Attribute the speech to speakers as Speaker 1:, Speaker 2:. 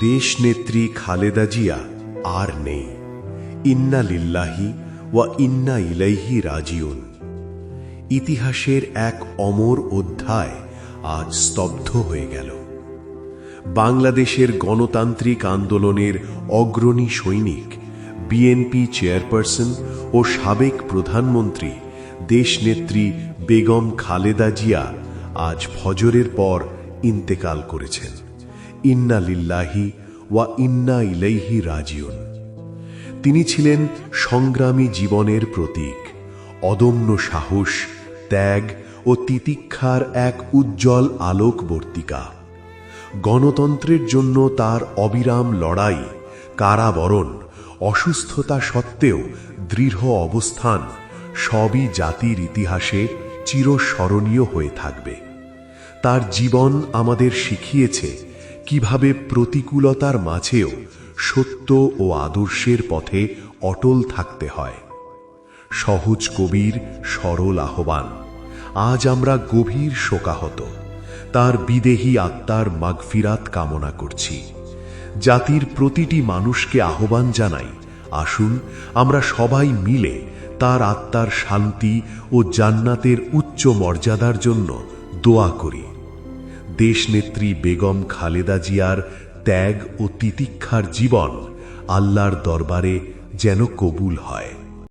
Speaker 1: দেশনেত্রী খালেদা জিয়া আর নেই। ইন্না লিল্লাহি ওয়া ইন্না ইলাইহি রাজিউন। ইতিহাসের এক অমর অধ্যায় আজ স্তব্ধ হয়ে গেল। বাংলাদেশের গণতান্ত্রিক আন্দোলনের অগ্রণী সৈনিক বিএনপি চেয়ারপারসন ও সাবেক প্রধানমন্ত্রী দেশনেত্রী বেগম খালেদা জিয়া আজ ফজরের পর ইন্তেকাল করেছেন। ইন্না লিল্লাহি ওয়া ইন্না ইলাইহি রাজিউন। তিনি ছিলেন সংগ্রামী জীবনের প্রতীক, অদম্য সাহস, ত্যাগ ও তিতিক্ষার এক উজ্জ্বল আলোকবর্তিকা। গণতন্ত্রের জন্য তার অবিরাম লড়াই, কারাবরণ, অসুস্থতা সত্ত্বেও দৃঢ় অবস্থান সবই জাতির ইতিহাসে চিরস্মরণীয় হয়ে থাকবে। তার জীবন আমাদের শিখিয়েছে কীভাবে প্রতিকূলতার মাঝেও সত্য ও আদর্শের পথে অটল থাকতে হয়। সহজ কবির সরল আহ্বান, আজ আমরা গভীর শোকাহত। তার বিদেহী আত্মার মাগফিরাত কামনা করছি। জাতির প্রতিটি মানুষকে আহ্বান জানাই, আসুন আমরা সবাই মিলে তার আত্মার শান্তি ও জান্নাতের উচ্চ মর্যাদার জন্য দোয়া করি। দেশনেত্রী বেগম খালেদা জিয়ার ত্যাগ ও তিতিক্ষার জীবন আল্লাহর দরবারে যেন কবুল হয়।